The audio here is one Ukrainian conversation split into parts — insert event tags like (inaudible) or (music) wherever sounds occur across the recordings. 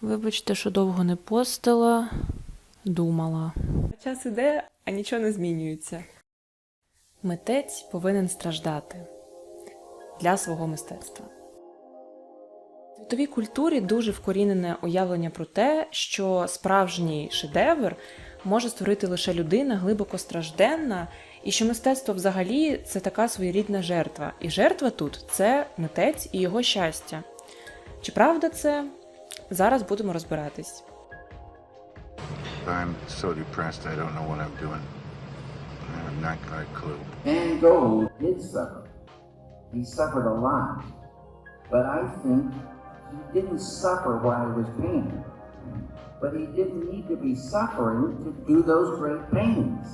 Вибачте, що довго не постила, думала. Час іде, а нічого не змінюється. Митець повинен страждати для свого мистецтва. В світовій культурі дуже вкорінене уявлення про те, що справжній шедевр може створити лише людина глибоко стражденна, і що мистецтво взагалі це така своєрідна жертва. І жертва тут це митець і його щастя. Чи правда це? Зараз будемо розбиратись. I'm so depressed I don't know what I'm doing. I have not got a clue. Van Gogh did suffer. He suffered a lot. But I think he didn't suffer while he was painting. But he didn't need to be suffering to do those great paintings.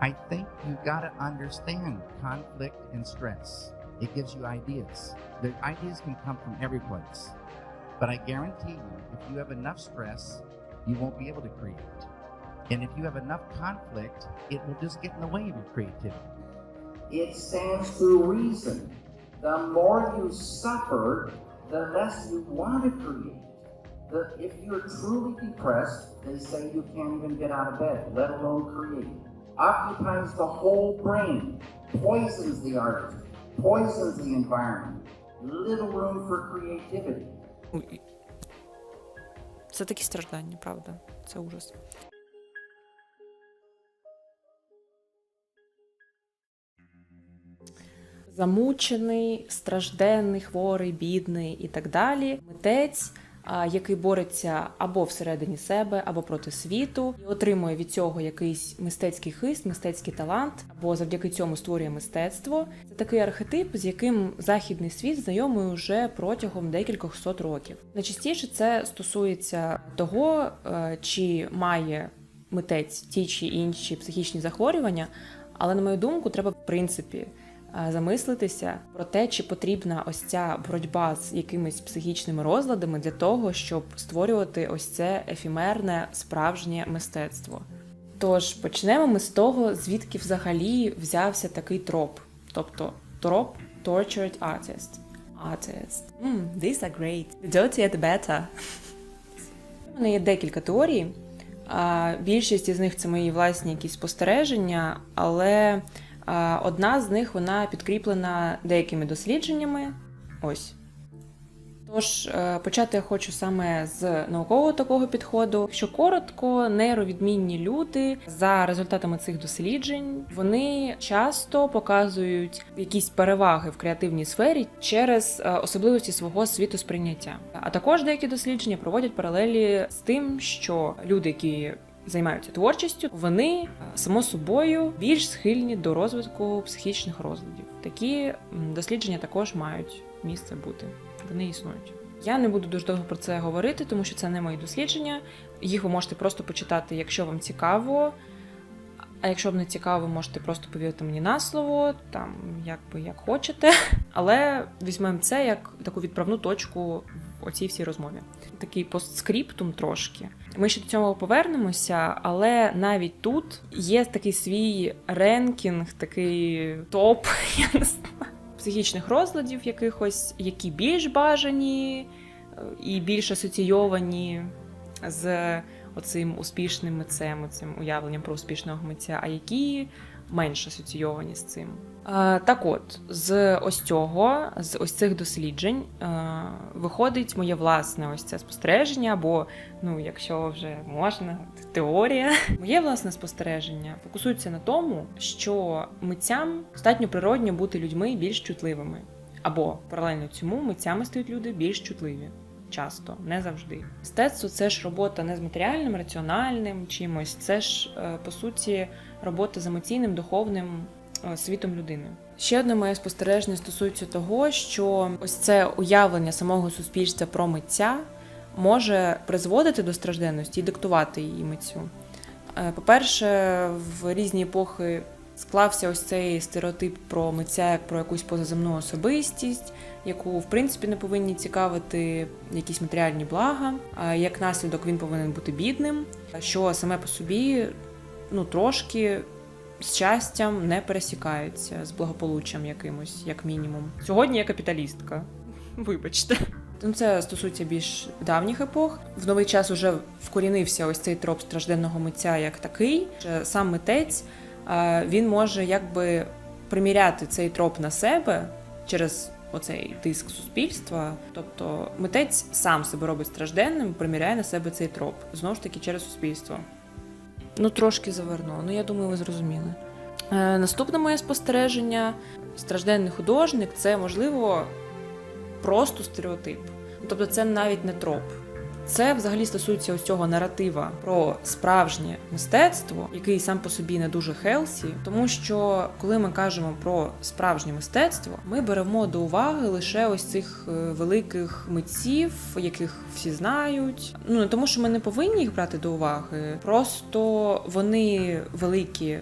I think you got to understand conflict and stress. It gives you ideas. The ideas can come from every place. But I guarantee you, if you have enough stress, you won't be able to create. And if you have enough conflict, it will just get in the way of your creativity. It stands to reason. The more you suffer, the less you want to create. The, if you're truly depressed, they say you can't even get out of bed, let alone create. Occupies the whole brain, poisons the artist, poisons the environment. Little room for creativity. Це такі страждання, правда. Це ужас. Замучений, стражденний, хворий, бідний і так далі. Митець, який бореться або всередині себе, або проти світу, і отримує від цього якийсь мистецький хист, мистецький талант, або завдяки цьому створює мистецтво. Це такий архетип, з яким західний світ знайомий уже протягом декількох сот років. Найчастіше це стосується того, е, чи має митець ті чи інші психічні захворювання, але на мою думку, треба в принципі замислитися про те, чи потрібна ось ця боротьба з якимись психічними розладами для того, щоб створювати ось це ефімерне справжнє мистецтво. Тож почнемо ми з того, звідки взагалі взявся такий троп, тобто троп tortured artist. Artist. Mm, these are great. The dirtier the better. У мене є декілька теорій. Більшість із них це мої власні якісь спостереження, але одна з них вона підкріплена деякими дослідженнями. Ось. Тож, е, почати я хочу саме з наукового такого підходу. Що коротко, нейровідмінні люди за результатами цих досліджень вони часто показують якісь переваги в креативній сфері через е, особливості свого світосприйняття. А також деякі дослідження проводять паралелі з тим, що люди, які займаються творчістю, вони е, само собою більш схильні до розвитку психічних розладів. Такі дослідження також мають місце бути. Вони існують. Я не буду дуже довго про це говорити, тому що це не мої дослідження. Їх ви можете просто почитати, якщо вам цікаво. А якщо вам не цікаво, ви можете просто повірити мені на слово, там як би як хочете. (laughs) Але візьмемо це як таку відправну точку в оцій всій розмові. Такий постскриптум трошки. Ми ще до цього повернемося, але навіть тут є такий свій ренкінг, такий топ, (laughs) я не знаю, психічних розладів якихось, які більш бажані е, і більш асоційовані з оцим успішним митцем, цим уявленням про успішного митця, а які менш асоційовані з цим. Е, Так от, з ось цього, з ось цих досліджень, е, виходить моє власне ось це спостереження, або, ну, якщо вже можна, теорія. (laughs) Моє власне спостереження фокусується на тому, що митцям достатньо природньо бути людьми більш чутливими. Або паралельно цьому митцями стають люди більш чутливі. Часто, не завжди. Мистецтво це ж робота не з матеріальним, раціональним чимось. Це ж е, по суті робота з емоційним, духовним е, світом людини. Ще одне моє спостереження стосується того, що ось це уявлення самого суспільства про митця може призводити до стражденності і диктувати її митцю. Е, По-перше, в різні епохи склався ось цей стереотип про митця як про якусь позаземну особистість, яку в принципі не повинні цікавити якісь матеріальні блага. А як наслідок він повинен бути бідним, що саме по собі ну трошки з щастям не пересікається з благополуччям якимось, як мінімум. Сьогодні я капіталістка. Вибачте. Ну, це стосується більш давніх епох. В новий час уже вкорінився ось цей троп стражденного митця як такий. Сам митець він може якби приміряти цей троп на себе через оцей тиск суспільства. Тобто митець сам себе робить стражденним, приміряє на себе цей троп. Знову ж таки, через суспільство. Ну, трошки завернуло. Ну, я думаю, ви зрозуміли. Е, наступне моє спостереження: стражденний художник це можливо просто стереотип. Тобто це навіть не троп. Це взагалі стосується ось цього наратива про справжнє мистецтво, який сам по собі не дуже хелсі, тому що коли ми кажемо про справжнє мистецтво, ми беремо до уваги лише ось цих е, великих митців, яких всі знають. Ну не тому, що ми не повинні їх брати до уваги, просто вони великі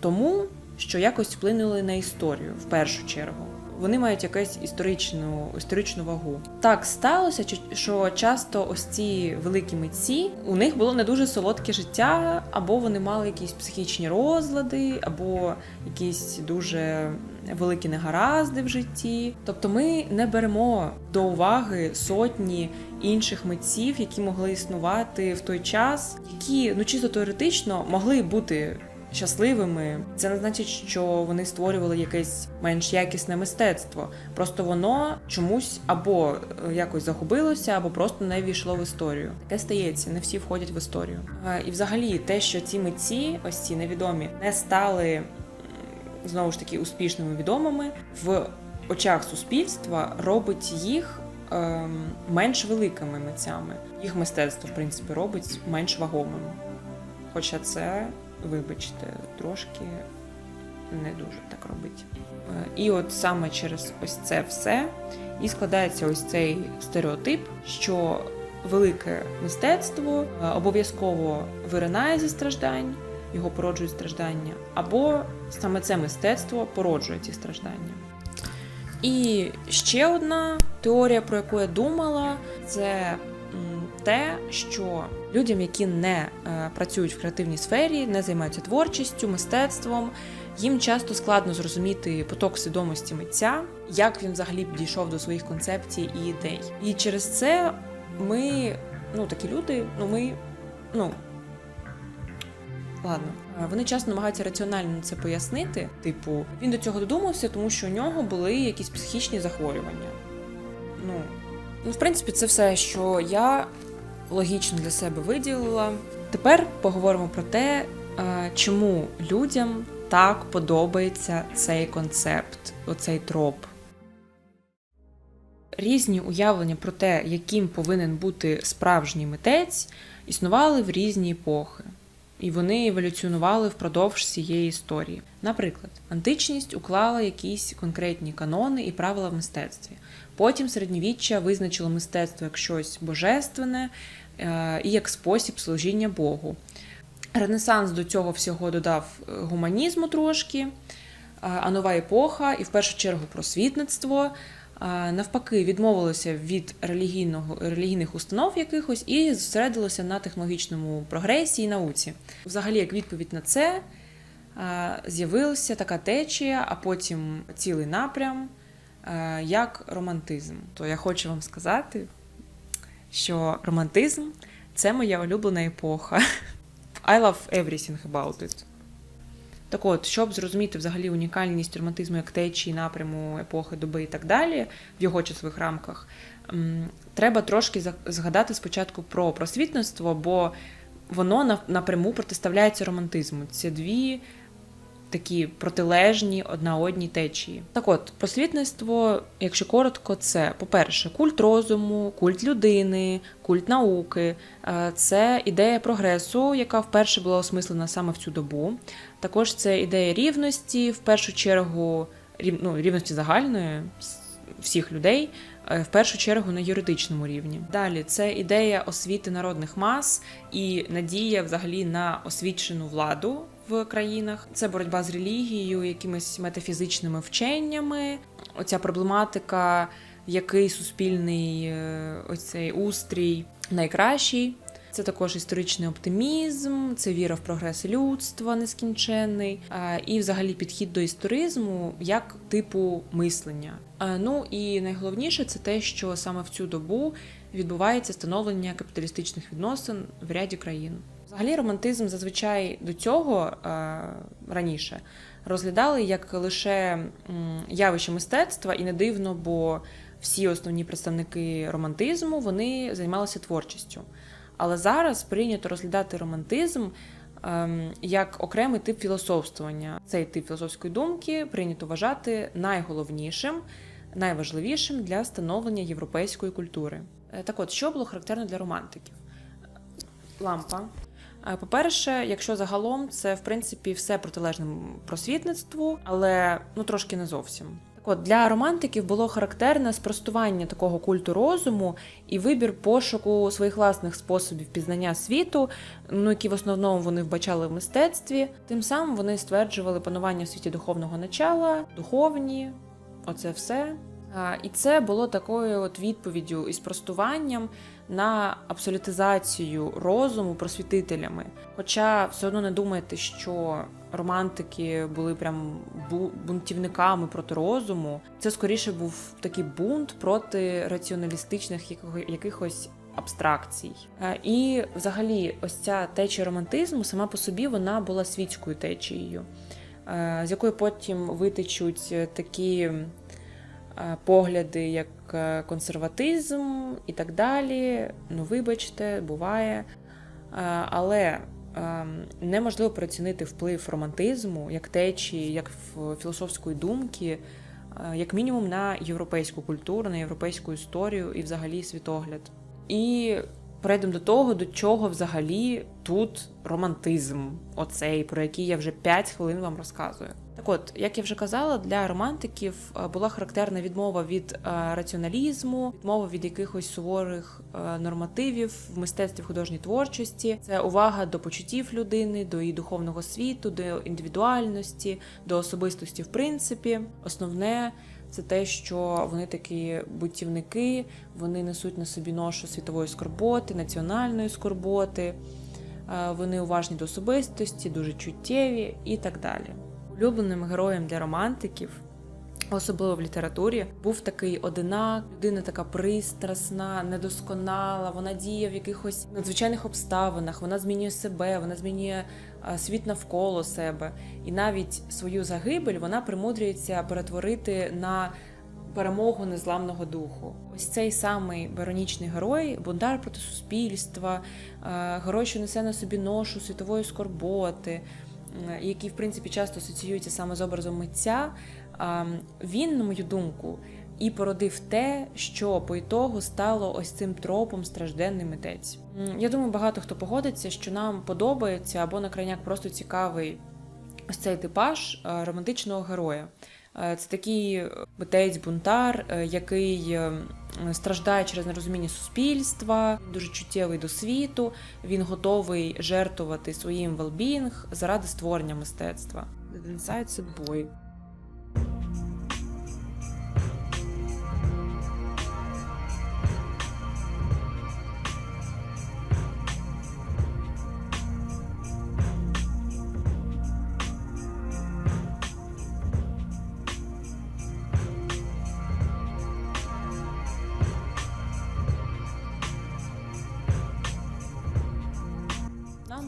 тому, що якось вплинули на історію в першу чергу. Вони мають якусь історичну, історичну вагу. Так сталося, що часто ось ці великі митці у них було не дуже солодке життя, або вони мали якісь психічні розлади, або якісь дуже великі негаразди в житті. Тобто ми не беремо до уваги сотні інших митців, які могли існувати в той час, які ну чисто теоретично могли бути щасливими. Це не значить, що вони створювали якесь менш якісне мистецтво. Просто воно чомусь або е, якось загубилося, або просто не війшло в історію. Таке стається, не всі входять в історію. Е, І взагалі, те, що ці митці, ось ці невідомі, не стали знову ж таки успішними відомими в очах суспільства, робить їх. ем, Менш великими митцями їх мистецтво, в принципі, робить менш вагомим. Хоча це вибачте, трошки не дуже так робить. Е, І от саме через ось це все і складається ось цей стереотип, що велике мистецтво е, обов'язково виринає зі страждань, його породжують страждання, або саме це мистецтво породжує ці страждання. І ще одна теорія, про яку я думала, це те, що людям, які не е, працюють в креативній сфері, не займаються творчістю, мистецтвом, їм часто складно зрозуміти поток свідомості митця, як він взагалі дійшов до своїх концепцій і ідей. І через це ми, ну такі люди, ну ми, ну. Ладно, Е, вони часто намагаються раціонально це пояснити. Типу, він до цього додумався, тому що у нього були якісь психічні захворювання. Ну, ну, в принципі, це все, що я логічно для себе виділила. Тепер поговоримо про те, е, чому людям так подобається цей концепт, оцей троп. Різні уявлення про те, яким повинен бути справжній митець, існували в різні епохи. І вони еволюціонували впродовж цієї історії. Наприклад, античність уклала якісь конкретні канони і правила в мистецтві. Потім середньовіччя визначило мистецтво як щось божественне і як спосіб служіння Богу. Ренесанс до цього всього додав е, гуманізму трошки, е, а нова епоха, і в першу чергу просвітництво. е, Навпаки, відмовилося від релігійного релігійних установ якихось і зосередилося на технологічному прогресі і науці. Взагалі, як відповідь на це, е, з'явилася така течія, а потім цілий напрям, е, як романтизм. То я хочу вам сказати, що романтизм це моя улюблена епоха. (laughs) I love everything about it. Так от, щоб зрозуміти взагалі унікальність романтизму як течії, напряму епохи, доби і так далі в його часових рамках, треба трошки згадати спочатку про просвітництво, бо воно напряму протиставляється романтизму. Це дві такі протилежні одна одній течії. Так от, просвітництво, якщо коротко, це, по-перше, культ розуму, культ людини, культ науки. Е, Це ідея прогресу, яка вперше була осмислена саме в цю добу. Також це ідея рівності, в першу чергу, рів- ну, рівності загальної всіх людей, е, в першу чергу на юридичному рівні. Далі це ідея освіти народних мас і надія взагалі на освічену владу в країнах. Це боротьба з релігією, якимись метафізичними вченнями. Оця проблематика, який суспільний е, ось цей устрій найкращий. Це також історичний оптимізм, це віра в прогрес людства нескінченний, е, і взагалі підхід до історизму як типу мислення. Е, Ну і найголовніше це те, що саме в цю добу відбувається становлення капіталістичних відносин в ряді країн. Взагалі, романтизм зазвичай до цього е, раніше розглядали як лише явище мистецтва, і не дивно, бо всі основні представники романтизму вони займалися творчістю. Але зараз прийнято розглядати романтизм ем, як окремий тип філософствування. Цей тип філософської думки прийнято вважати найголовнішим, найважливішим для становлення європейської культури. Е, Так от, що було характерно для романтиків? Лампа. Е, По-перше, якщо загалом це в принципі все протилежне просвітництву, але ну трошки не зовсім. Так от для романтиків було характерне спростування такого культу розуму і вибір пошуку своїх власних способів пізнання світу, ну які в основному вони вбачали в мистецтві. Тим самим вони стверджували панування в світі духовного начала, духовні, оце все. А, І це було такою от відповіддю і спростуванням на абсолютизацію розуму просвітителями. Хоча все одно не думайте, що романтики були прям бунтівниками проти розуму. Це скоріше був такий бунт проти раціоналістичних якихось абстракцій. Е, І взагалі, ось ця течія романтизму сама по собі вона була світською течією, е, з якої потім витечуть такі е, погляди, як е, консерватизм і так далі. Ну, вибачте, буває. Е, Але ем, неможливо переоцінити вплив романтизму як течії, як філософської думки, е, як мінімум на європейську культуру, на європейську історію і взагалі світогляд. І перейдемо до того, до чого взагалі тут романтизм, оцей, про який я вже 5 хвилин вам розказую. Так от, як я вже казала, для романтиків е, була характерна відмова від е, раціоналізму, відмова від якихось суворих е, нормативів в мистецтві в художній творчості. Це увага до почуттів людини, до її духовного світу, до індивідуальності, до особистості, в принципі. Основне це те, що вони такі бутівники, вони несуть на собі ношу світової скорботи, національної скорботи, е, вони уважні до особистості, дуже чуттєві і так далі. Улюбленим героєм для романтиків, особливо в літературі, був такий одинак, людина така пристрасна, недосконала, вона діє в якихось надзвичайних обставинах, вона змінює себе, вона змінює світ навколо себе. І навіть свою загибель вона примудрюється перетворити на перемогу незламного духу. Ось цей самий баронічний герой, бундар проти суспільства, герой, що несе на собі ношу світової скорботи, який, в принципі, часто асоціюється саме з образом митця. Він, на мою думку, і породив те, що по ітогу стало ось цим тропом стражденний митець. Я думаю, багато хто погодиться, що нам подобається або на крайняк просто цікавий ось цей типаж е, романтичного героя. Е, Це такий митець-бунтар, е, який е, страждає через нерозуміння суспільства, дуже чуттєвий до світу, він готовий жертвувати своїм велбінг заради створення мистецтва. The Inside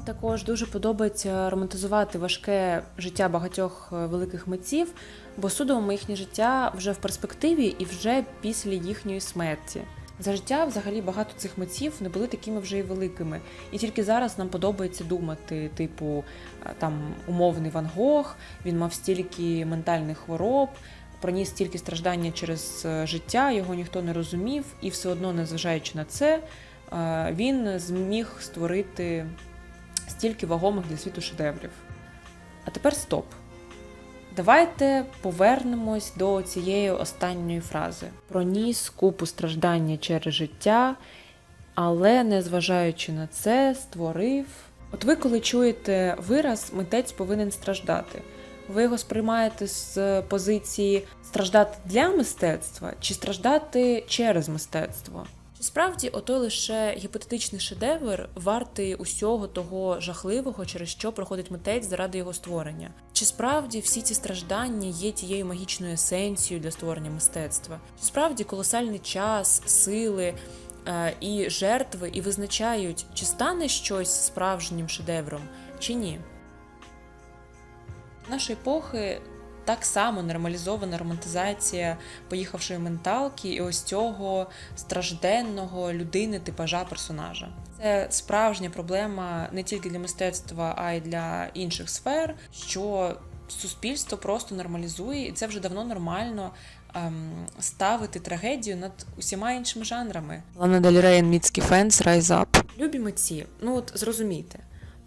також дуже подобається романтизувати важке життя багатьох е, великих митців, бо судимо їхнє життя вже в перспективі і вже після їхньої смерті. За життя взагалі багато цих митців не були такими вже й великими. І тільки зараз нам подобається думати, типу, е, там умовний Ван Гог, він мав стільки ментальних хвороб, проніс стільки страждання через е, життя, його ніхто не розумів, і все одно, незважаючи на це, він зміг створити стільки вагомих для світу шедеврів. А тепер стоп. Давайте повернемось до цієї останньої фрази. Проніс купу страждання через життя, але незважаючи на це, створив. От ви, коли чуєте вираз, митець повинен страждати. Ви його сприймаєте з позиції страждати для мистецтва чи страждати через мистецтво? Справді, ото лише гіпотетичний шедевр вартий усього того жахливого, через що проходить митець заради його створення. Чи справді всі ці страждання є тією магічною есенцією для створення мистецтва? Чи справді колосальний час, сили е, і жертви і визначають, чи стане щось справжнім шедевром, чи ні? Нашої епохи так само нормалізована романтизація поїхавшої менталки і ось цього стражденного людини типажа персонажа. Це справжня проблема не тільки для мистецтва, а й для інших сфер, що суспільство просто нормалізує, і це вже давно нормально. ем, Ставити трагедію над усіма іншими жанрами. Лана Дель Рей, Міцький Фенс, Up. Любі митці, ну от зрозумійте.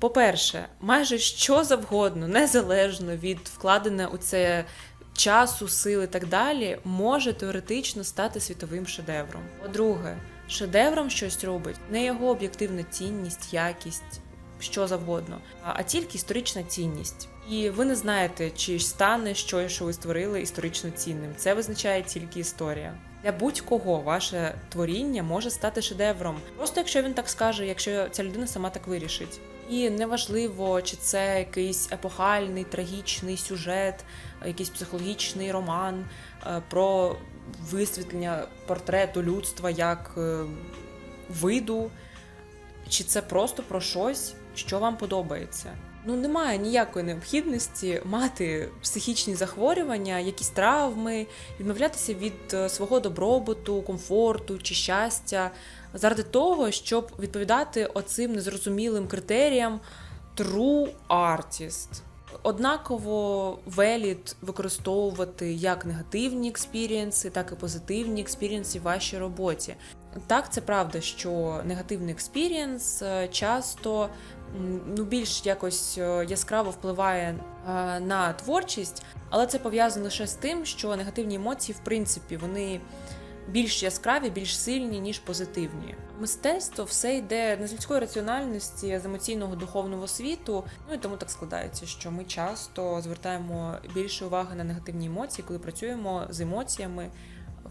По-перше, майже що завгодно, незалежно від вкладення у це часу, сил і так далі, може теоретично стати світовим шедевром. По-друге, шедевром щось робить не його об'єктивна цінність, якість, що завгодно, а тільки історична цінність. І ви не знаєте, чи стане щось, що ви створили історично цінним. Це визначає тільки історія. Для будь-кого ваше творіння може стати шедевром. Просто якщо він так скаже, якщо ця людина сама так вирішить. І неважливо, чи це якийсь епохальний, трагічний сюжет, якийсь психологічний роман е, про висвітлення портрету людства як е, виду, чи це просто про щось, що вам подобається. Ну, немає ніякої необхідності мати психічні захворювання, якісь травми, відмовлятися від е, свого добробуту, комфорту чи щастя заради того, щоб відповідати оцим незрозумілим критеріям true artist. Однаково веліт використовувати як негативні експірієнси, так і позитивні експірієнси в вашій роботі. Так, це правда, що негативний експірієнс е, часто ну, більш якось е, яскраво впливає е, на творчість, але це пов'язано лише з тим, що негативні емоції, в принципі, вони більш яскраві, більш сильні, ніж позитивні. Мистецтво все йде не з людської раціональності, а з емоційного духовного світу. Ну і тому так складається, що ми часто звертаємо більше уваги на негативні емоції, коли працюємо з емоціями.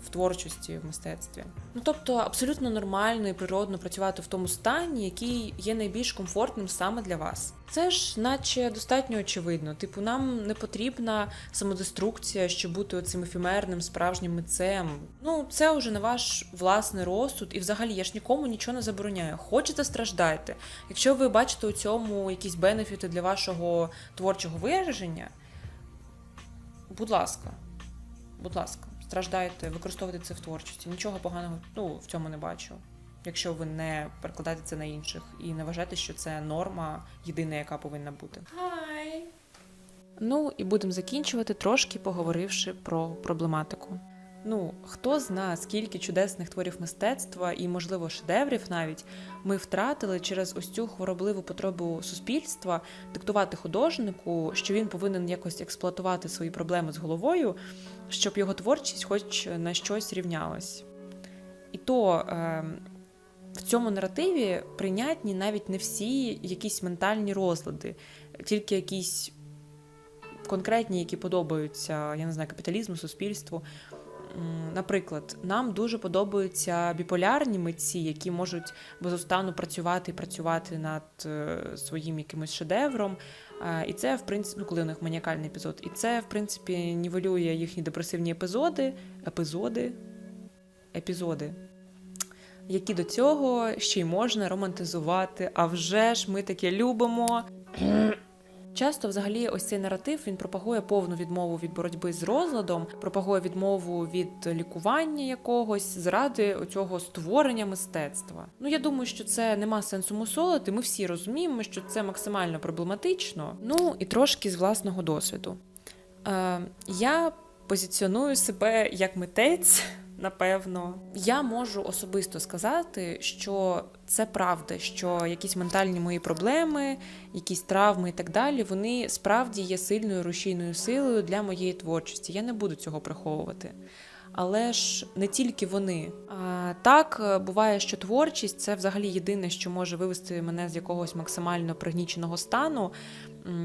В творчості, в мистецтві. Ну тобто абсолютно нормально і природно працювати в тому стані, який є найбільш комфортним саме для вас. Це ж, наче, достатньо очевидно. Типу, нам не потрібна самодеструкція, щоб бути оцим ефемерним справжнім митцем. Ну, це вже на ваш власний розсуд, і взагалі я ж нікому нічого не забороняю. Хочете страждайте. Якщо ви бачите у цьому якісь бенефіти для вашого творчого вираження, будь ласка, будь ласка, страждайте, використовуйте це в творчості. Нічого поганого ну, в цьому не бачу. Якщо ви не перекладаєте це на інших і не вважаєте, що це норма єдина, яка повинна бути. Hi! Ну і будемо закінчувати, трошки поговоривши про проблематику. Ну, хто зна, скільки чудесних творів мистецтва і, можливо, шедеврів навіть ми втратили через ось цю хворобливу потребу суспільства диктувати художнику, що він повинен якось експлуатувати свої проблеми з головою, щоб його творчість хоч на щось рівнялась. І то е, в цьому наративі прийнятні навіть не всі якісь ментальні розлади, тільки якісь конкретні, які подобаються, я не знаю, капіталізму, суспільству. Наприклад, нам дуже подобаються біполярні митці, які можуть безустанно працювати і працювати над е, своїм якимось шедевром. Е, І це, в принципі, ну, коли у них маніакальний епізод, і це, в принципі, нівелює їхні депресивні епізоди, епізоди, епізоди, які до цього ще й можна романтизувати. А вже ж ми таке любимо. Часто, взагалі, ось цей наратив він пропагує повну відмову від боротьби з розладом, пропагує відмову від лікування якогось заради цього створення мистецтва. Ну я думаю, що це нема сенсу мусолити. Ми всі розуміємо, що це максимально проблематично. Ну і трошки з власного досвіду. Е, я позиціоную себе як митець. Напевно, я можу особисто сказати, що це правда, що якісь ментальні мої проблеми, якісь травми і так далі, вони справді є сильною рушійною силою для моєї творчості. Я не буду цього приховувати. Але ж не тільки вони. Так е, буває, що творчість це взагалі єдине, що може вивести мене з якогось максимально пригніченого стану,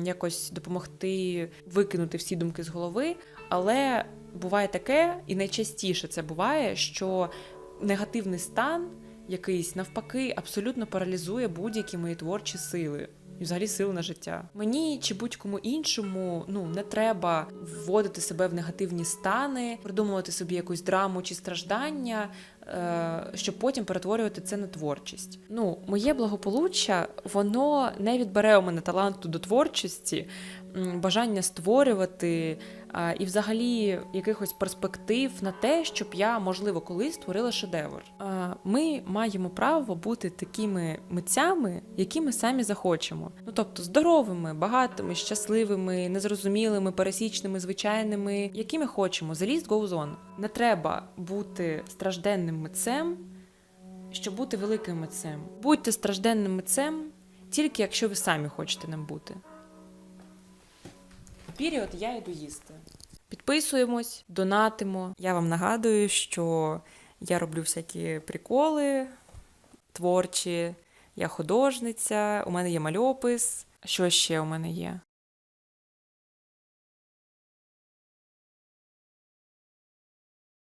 якось допомогти викинути всі думки з голови. Але буває таке, і найчастіше це буває, що негативний стан якийсь навпаки абсолютно паралізує будь-які мої творчі сили. І взагалі сили на життя. Мені чи будь-кому іншому ну не треба вводити себе в негативні стани, придумувати собі якусь драму чи страждання, е, щоб потім перетворювати це на творчість. Ну, моє благополуччя, воно не відбере у мене таланту до творчості, бажання створювати і взагалі якихось перспектив на те, щоб я, можливо, колись створила шедевр. Ми маємо право бути такими митцями, якими самі захочемо. Ну тобто здоровими, багатими, щасливими, незрозумілими, пересічними, звичайними, якими хочемо. The list goes on. Не треба бути стражденним митцем, щоб бути великим митцем. Будьте стражденним митцем, тільки якщо ви самі хочете ним бути. Піріод я йду їсти. Підписуємось, донатимо. Я вам нагадую, що я роблю всякі приколи творчі, я художниця, у мене є мальопис. Що ще у мене є?